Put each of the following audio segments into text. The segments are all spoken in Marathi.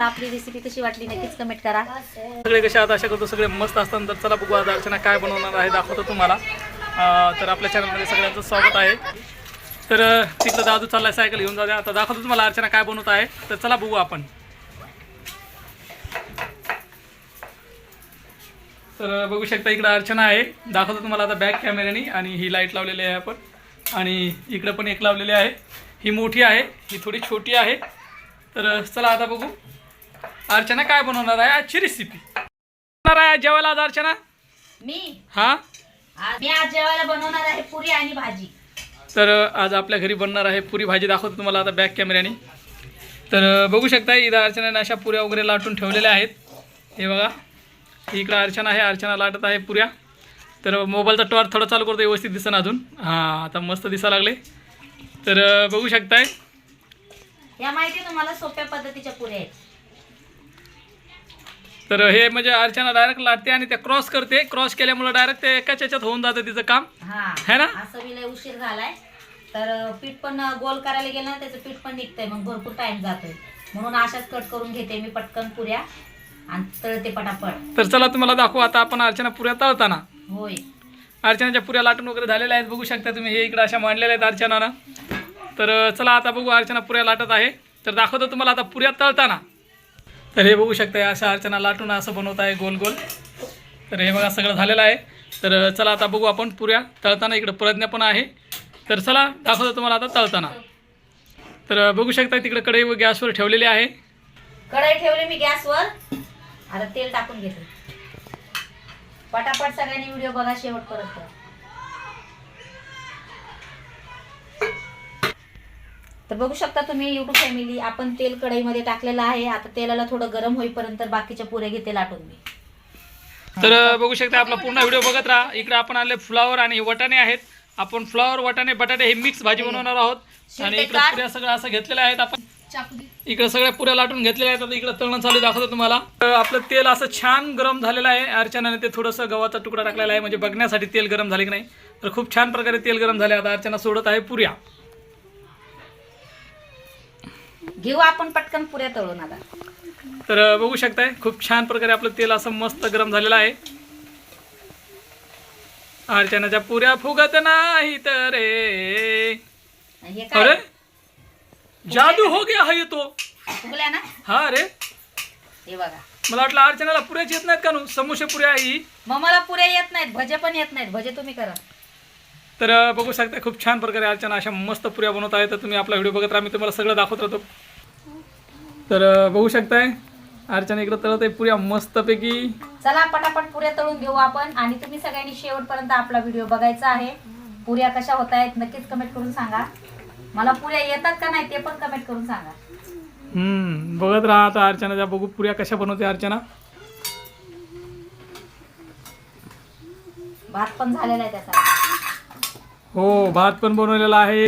आपली रेसिपी कशी वाटली नक्कीच कमेंट करा. सगळे कसे आहात? आशा करतो सगळे मस्त असतात तर चला बघू आता अर्चना काय बनवणार आहे दाखवतो तुम्हाला. तर आपल्या चॅनलमध्ये सगळ्यांचं स्वागत आहे. तर तिथलं दादू चाललाय सायकल घेऊन जाऊया. आता दाखवतो तुम्हाला अर्चना काय बनवत आहे. तर चला बघू आपण. तर बघू शकता इकडं अर्चना आहे. दाखवतो तुम्हाला आता बॅक कॅमेऱ्याने आणि ही लाइट लावलेली आहे आपण. आणि इकडं पण एक लावलेली आहे. ही मोठी आहे ही थोडी छोटी आहे. तर चला आता बघू. अर्चना काय बनवणार आहे? आजची रेसिपी बनवणार आहे आज जेवायला आज अर्चना? मी? हा? आज- मी आज जेवायला बनवणार आहे पुरी आणि भाजी. तर आज आपल्या घरी बनणार आहे पुरी भाजी. दाखवतो तुम्हाला आता बॅक कॅमेऱ्याने तर बघू शकता इथं अर्चनाने अशा पुऱ्या वगैरे लाटून ठेवलेल्या आहेत. हे बघा. इकडं अर्चना आहे. अर्चना लाटत आहे पुऱ्या. तर मोबाईलचा टॉर्च थोडा चालू करतो व्यवस्थित दिसन अजून. हां आता मस्त दिसा लागले. तर बघू शकताय. या माहिती तुम्हाला सोप्या पद्धतीच्या पुऱ्या आहेत. तर हे म्हणजे अर्चना डायरेक्ट लाटते आणि त्या क्रॉस करते. क्रॉस केल्यामुळे डायरेक्ट ते एकाच याच्यात होऊन जातं तिचं काम. हा. है ना? असं बी लय उशीर झालाय. तर पीठ पण गोल करायला गेलं ना त्याचं पीठ पण निघतंय. मग भरपूर टाइम जातोय. म्हणून अशाच कट करून घेते मी पटकन पुऱ्या. आणि तळते पटापट. तर चला तुम्हाला दाखवू. आता आपण अर्चना पुऱ्या तळताना. होय. अर्चनाच्या पुऱ्या लाटून वगैरे झालेल्या आहेत. बघू शकता तुम्ही हे इकडे अशा मांडलेल्या आहेत अर्चनानं. तर चला आता बघू अर्चना पुऱ्या लाटत आहे. तर दाखवतो तुम्हाला आता पुऱ्या तळताना. तर हे बघू शकता अशा अर्चना लाटून असं बनवत आहे गोल गोल. तर हे बघा सगळं झालेलं आहे. तर चला आता बघू आपण पुऱ्या. तळताना इकडं प्रज्ञा पण आहे. तर चला दाखवतो तुम्हाला आता तळताना. तर बघू शकता तिकडे कढई व गॅसवर ठेवलेली आहे. कढई ठेवली मी गॅसवर. आता तेल टाकून घेते. पटापट सगळ्यांनी व्हिडिओ बघा शेवटपर्यंत तर बघू शकता तुम्ही युट्यूब फॅमिली आपण तेल कढईमध्ये टाकलेलं आहे. आता तेलाला थोडं गरम होईपर्यंत बाकीच्या पुऱ्या घेते लाटून मी. तर बघू शकता आपला पूर्ण व्हिडिओ बघत राहा. इकडे आपण आणले फ्लावर आणि वटाणे आहेत. आपण फ्लावर वटाणे बटाटे हे मिक्स भाजी बनवणार आहोत. आणि इकडे. पुऱ्या सगळं असं घेतलेल्या आहेत. आपण इकडे सगळ्या पुऱ्या लाटून घेतलेल्या आहेत. आता इकडे तळणं चालू दाखवतो तुम्हाला. तर आपलं तेल असं छान गरम झालेलं आहे. अर्चनाने ते थोडंसं गव्हाचा तुकडा टाकलेला आहे. म्हणजे बघण्यासाठी तेल गरम झाले की नाही. तर खूप छान प्रकारे तेल गरम झाले. आता अर्चना सोडत आहे पुऱ्या. घेऊ आपण पटकन पुऱ्या तळून आता. तर बघू शकताय खूप छान प्रकारे आपलं तेल असं मस्त गरम झालेलं आहे. अर्चनाच्या पुऱ्या फुगत नाही तर. रे हे अरे जादू हो गया है ये तो. फुगल्या ना? हा अरे हे बघा. मला वाटलं अर्चनाला पुऱ्याच येत नाहीत का नु? समोसे पुऱ्या ही. मग मला पुऱ्या येत नाहीत भजे पण येत नाहीत. भजे तुम्ही करा. तर बघू शकता खूप छान प्रकारे अर्चना अशा मस्त पुऱ्या बनवत आहे. तर तुम्ही आपला व्हिडिओ बघत राहा. मी तुम्हाला सगळं दाखवत राहतो. तर बघू शकताय अर्चना इकडं तळत आहे पुऱ्या मस्तपैकी. चला पटापट पुऱ्या तळून घेऊ आपण. आणि तुम्ही सगळ्यांनी शेवटपर्यंत आपला व्हिडिओ बघायचा आहे. पुऱ्या कशा होत आहेत नक्कीच कमेंट करून सांगा. मला पुऱ्या येतात का नाही ते पण कमेंट करून सांगा. हम्म बघत राहा आता अर्चनाच्या बघू पुऱ्या कशा बनवते अर्चना. भात पण झालेला आहे त्याचा. हो भात पण बनवलेला आहे.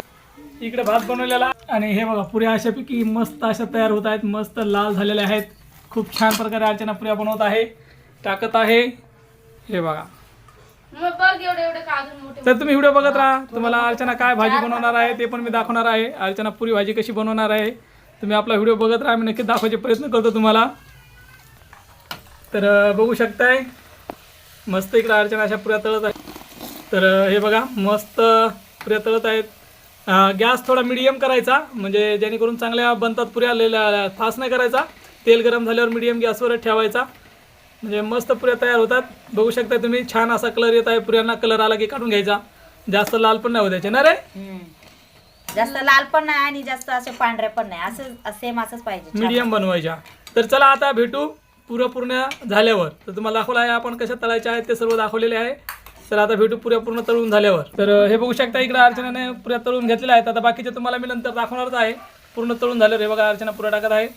इकडे भात बनवलेला. आणि हे बघा पुऱ्या अशापैकी मस्त अशा तयार होत आहेत. मस्त लाल झालेल्या आहेत. खूप छान प्रकारे अर्चना पुऱ्या बनवत आहे. टाकत आहे. हे बघा. तर तुम्ही व्हिडिओ बघत राहा. तुम्हाला अर्चना काय भाजी बनवणार आहे ते पण मी दाखवणार आहे. अर्चना पुरी भाजी कशी बनवणार आहे. तुम्ही आपला व्हिडिओ बघत राहा. मी नक्की दाखवायचे प्रयत्न करतो तुम्हाला. तर बघू शकताय. मस्त इकडे अर्चना अशा पुऱ्या तळत आहे. तर हे बघा मस्त पुऱ्या तळत आहेत गॅस थोडा मिडियम करायचा म्हणजे जेणेकरून चांगल्या बनतात पुऱ्या लेल्या फास्ट नाही करायचा. तेल गरम झाल्यावर मिडियम गॅसवर ठेवायचा. म्हणजे मस्त पुऱ्या तयार होतात. बघू शकता तुम्ही छान असा कलर येत आहे. पुऱ्यांना कलर आला की काढून घ्यायचा. जास्त लाल पण नाही होत्याचे ना रे? जास्त लाल पण नाही आणि जास्त असे पांढरे पण नाही. असं सेम असंच पाहिजे. मीडियम बनवायच्या. तर चला आता भेटू पुऱ्या पूर्ण झाल्यावर. तर तुम्हाला दाखवलं आहे आपण कशा तळायच्या आहेत ते सर्व दाखवलेले आहे. तर आता भेटू पुऱ्या पूर्ण तळून झाल्यावर. तर हे बघू शकता इकडे अर्चनाने पुऱ्या तळून घेतलेल्या आहेत. आता बाकीचे तुम्हाला मी नंतर दाखवणारच आहे. पूर्ण तळून झाल्यावर हे बघा अर्चना पुऱ्या टाकत आहे.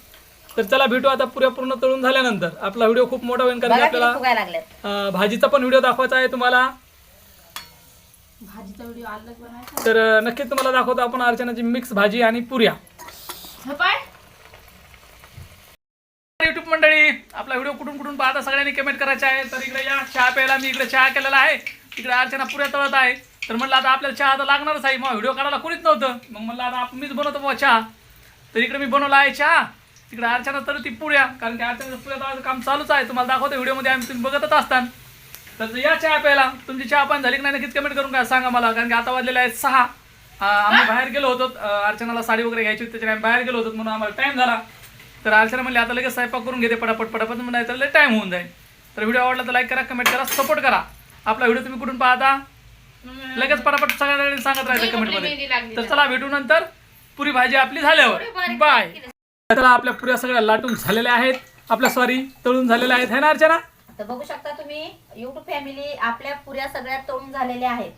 तर चला भेटू आता पुऱ्या पूर्ण तळून झाल्यानंतर. आपला व्हिडिओ खूप मोठा होईल कारण आपल्याला भाजीचा पण व्हिडिओ दाखवायचा आहे तुम्हाला. भाजीचा व्हिडिओ अलग बनायचा तर नक्कीच तुम्हाला दाखवतो आपण अर्चनाची मिक्स भाजी आणि पुऱ्या. युट्यूब मंडळी आपला व्हिडिओ कुठून कुठून पाहता सगळ्यांनी कमेंट करायचे आहे. तर इकडे या चहा प्यायला मी इकडे चहा केलेला आहे. इकडे अर्चना पुऱ्या तळत आहे. तर म्हणलं आता आपल्याला चहा तर लागणारच आहे. मग व्हिडिओ काढायला कोणीच नव्हतं. मग म्हणलं आता आपण मीच बनवतो बाबा चहा. तर इकडे मी बनवला आहे चहा. तिकडे अर्चना तर ती पुऱ्या. कारण की अर्चना पुऱ्या तळाचं काम चालूच आहे. तुम्हाला दाखवतो व्हिडिओमध्ये आम्ही तुम्ही बघतच असतान. तर या चहा प्यायला तुमची चहा पण झाली की नाही नक्कीच कमेंट करून काय सांगा मला. कारण की आता वाजलेले आहेत सहा. आम्ही बाहेर गेलो होतो. अर्चनाला साडी वगैरे घ्यायची होती. त्याच्याने आम्ही बाहेर गेलो होतो. म्हणून आम्हाला टाईम झाला. तर अर्चना म्हणले आता लगेच स्वयंपाक करून घेते पटापट पटापट. नाही तर टाईम होऊन जाईल. तर व्हिडिओ आवडला तर लाईक करा कमेंट करा सपोर्ट करा. आपला व्हिडिओ तुम्ही कुठून पाहता? लगेच पटापट सगळ्या सांगत राहायचं कमेंटमध्ये. तर चला भेटू नंतर. पुरी भाजी आपली झाल्यावर. बाय चला आपल्या पुऱ्या सगळ्या लाटून झालेल्या आहेत. आपल्या सॉरी तळून झालेल्या आहेत. है ना अर्चना? तर बघू शकता तुम्ही युट्यूब फॅमिली आपल्या पुऱ्या सगळ्या तळून झालेल्या आहेत.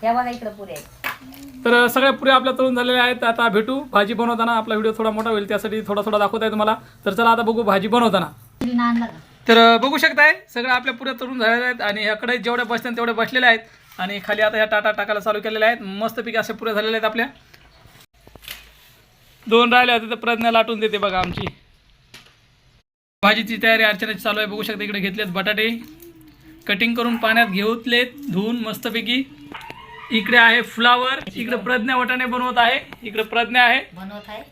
त्या बघा इकडे पुऱ्या तर सगळ्या पुऱ्या आपल्या तळून झालेल्या आहेत. आता भेटू. भाजी बनवताना आपला व्हिडिओ थोडा मोठा होईल त्यासाठी थोडा थोडा दाखवत आहे तुम्हाला. तर चला आता बघू भाजी बनवताना? तर बघू शकताय सगळं आपल्या पुऱ्या तळून झालेल्या आहेत आणि ह्याकडे जेवढ्या बसतात तेवढ्या बसलेल्या आहेत. आणि खाली आता ह्या टाटा टाकायला चालू केलेल्या आहेत. मस्तपैकी अशा पुऱ्या झालेल्या आहेत आपल्या. दोन राहिल्या होत्या तर प्रज्ञा लाटून देते बघा आमची. भाजीची तयारी अर्चनाची चालू आहे. बघू शकता इकडे घेतलेत बटाटे. कटिंग करून पाण्यात घेतलेत धुवून मस्तपैकी इकडे आहे फ्लावर इकडे प्रज्ञा वटाणे बनवत आहे. इकडे प्रज्ञा आहे. बनवत आहे.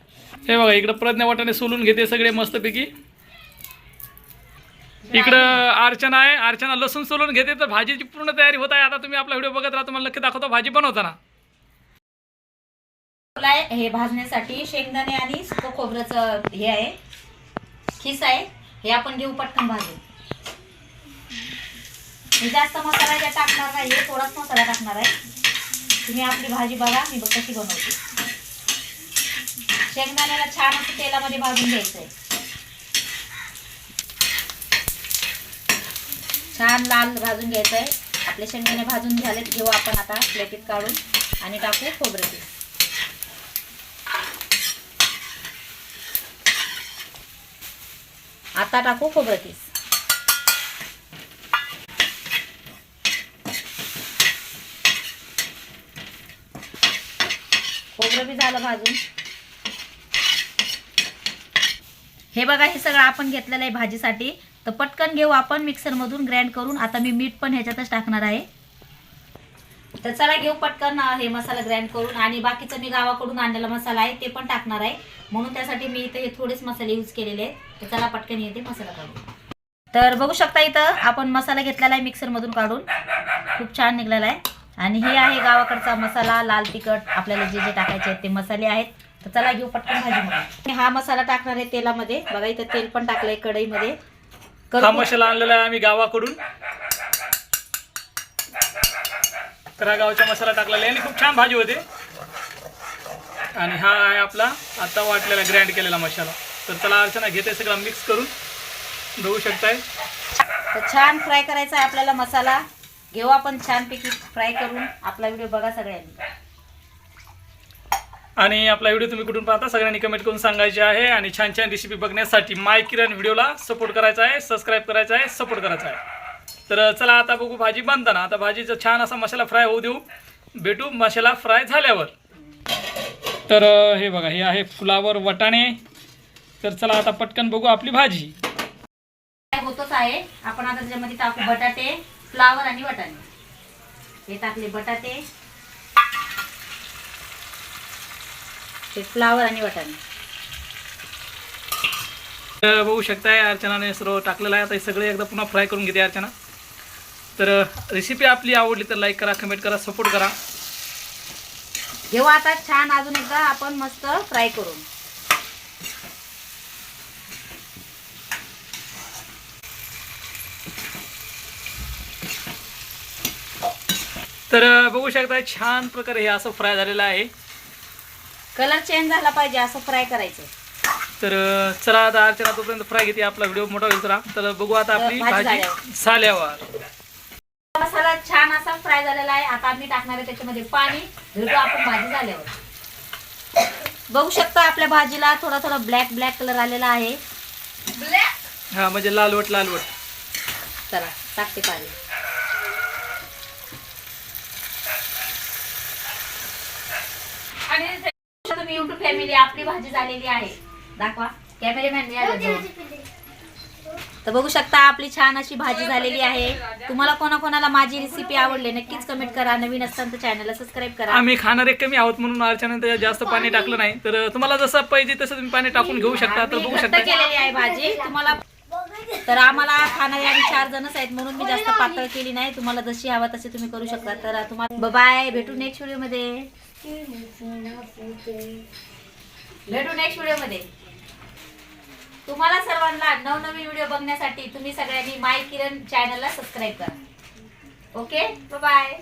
हे बघा इकडं प्रज्ञा वाटाने सोलून घेते सगळे मस्तपैकी इकडं अर्चना आहे. अर्चना लसूण सोलून घेते तर भाजीची पूर्ण तयारी होत आहे. आता तुम्ही आपला व्हिडिओ बघत राहा. तुम्हाला नक्की दाखवतो. भाजी बनवताना हे भाजण्यासाठी शेंगदाणे आणि सुकं खोबऱ्याचं हे आहे. खिस आहे. हे आपण घेऊ पटकन भाजू मी जास्त मसाला ज्या टाकणार नाही हे थोडाच मसाला टाकणार आहे. तुम्ही आपली भाजी बघा. मी कशी बनवते. शेंगदाण्याला छान असं तेलामध्ये भाजून घ्यायचं आहे छान लाल भाजून घ्यायचं आहे आपले शेंगदाणे भाजून झालेत. घेऊ आपण आता प्लेटीत काढून आणि टाकू खोबरं तेल आता टाकू खोबरं किस खोबरं बी झालं भाजून. हे बघा हे सगळं आपण घेतलेलं आहे भाजीसाठी. तर पटकन घेऊ आपण मिक्सरमधून ग्राइंड करून. आता मी मीठ पण ह्याच्यातच टाकणार आहे. तर चला घेऊ पटकन हे मसाला ग्राइंड करून. आणि बाकीचं मी गावाकडून आणलेला मसाला आहे ते पण टाकणार आहे. म्हणून त्यासाठी मी इथे हे थोडेच मसाले यूज केलेले आहेत. तर चला पटकन येते मसाला काढू तर बघू शकता इथं आपण मसाला घेतलेला आहे मिक्सरमधून काढून. खूप छान निघलेला आहे. आणि हे आहे गावाकडचा मसाला लाल तिखट. आपल्याला जे जे टाकायचे आहेत ते मसाले आहेत. तर चला घेऊ पटकन भाजी हा मसाला टाकणार आहे तेलामध्ये. बघा इथं तेल पण टाकलंय कढईमध्ये. हा मसाला आणलेला आहे आम्ही गावाकडून. तर हा गावचा मसाला टाकलेला आहे. आणि खूप छान भाजी होते. आणि हा आहे आपला आता वाटलेला ग्राइंड केलेला मसाला. तर चला अर्चना घेते सगळा मिक्स करून. बघू शकताय. तर छान फ्राय करायचा आहे आपल्याला मसाला. घेऊ आपण छानपैकी फ्राय करून. आपला व्हिडिओ बघा सगळ्यांनी. आणि आपला व्हिडिओ तुम्ही कुठून पाहता सगळ्यांनी कमेंट करून सांगायचे आहे. आणि छान छान रेसिपी बघण्यासाठी माय किरण व्हिडिओला सपोर्ट करायचा आहे सबस्क्राईब करायचा आहे सपोर्ट करायचा आहे. तर चला आता बघू भाजी बांधताना आता भाजीचा छान असा मसाला फ्राय होऊ देऊ. भेटू मसाला फ्राय झाल्यावर. तर हे बघा हे आहे फुलावर वटाणे. तर चला आता पटकन बघू आपली भाजी. होतच आहे. आपण आता त्याच्यामध्ये टाकू बटाटे फ्लावर आणि वटाणे. हे टाकले बटाटे. हे फ्लावर आणि वाटाणे. बघू शकताय अर्चनाने सर्व टाकलेलं आहे. आता हे सगळे एकदा पुन्हा फ्राय करून घेते अर्चना. तर रेसिपी आपली आवडली तर लाईक करा कमेंट करा सपोर्ट करा. घेऊ आता छान अजून एकदा आपण मस्त फ्राय करून. तर बघू शकताय छान प्रकारे हे असं फ्राय झालेलं आहे. कलर चेंज झाला पाहिजे असं फ्राय करायचं. तर चला आता अर्चना तोपर्यंत फ्राय घेते आपला व्हिडिओ मोठा होईल जरा. तर बघू आता आपली भाजी भाजी झाल्यावर. झाल्यावर. मसाला छान असा फ्राय झालेला आहे. आता मी टाकणार आहे त्याच्यामध्ये पाणी. भेटू आपण भाजी झाल्यावर. बघू शकता आपल्या भाजीला थोडा थोडा ब्लॅक ब्लॅक कलर आलेला आहे. ब्लॅक हा म्हणजे लालवट लालवट. चला टाकते पाणी आणि ते- तुम्ही युट्यूब फॅमिली आपली भाजी झालेली आहे. दाखवा. कॅमेरामॅन. तर बघू शकता आपली छान अशी भाजी झालेली आहे. तुम्हाला कोणाकोणाला माझी रेसिपी आवडली नक्कीच कमेंट करा. नवीन असताना तर चॅनलला सबस्क्राईब करा. आम्ही खाणारे कमी आहोत म्हणून अर्चना त्याच्यात जास्त पाणी टाकलं नाही. तर तुम्हाला जसं पाहिजे तसं तुम्ही पाणी टाकून घेऊ शकता. तर बघू घट्ट शकता. केलेली आहे भाजी. तुम्हाला तर आम्हाला खाणारे आम्ही चार जणच आहेत म्हणून मी जास्त पातळ केली नाही. तुम्हाला जशी हवा तशी तुम्ही करू शकता. तर तुम्हाला बाय भेटू नेक्स्ट व्हिडिओमध्ये. भेटू नेक्स्ट व्हिडिओमध्ये. तुम्हाला सर्वांना नवनवीन व्हिडिओ बघण्यासाठी तुम्ही सगळ्यांनी माय किरण चॅनलला सबस्क्राईब करा. Okay bye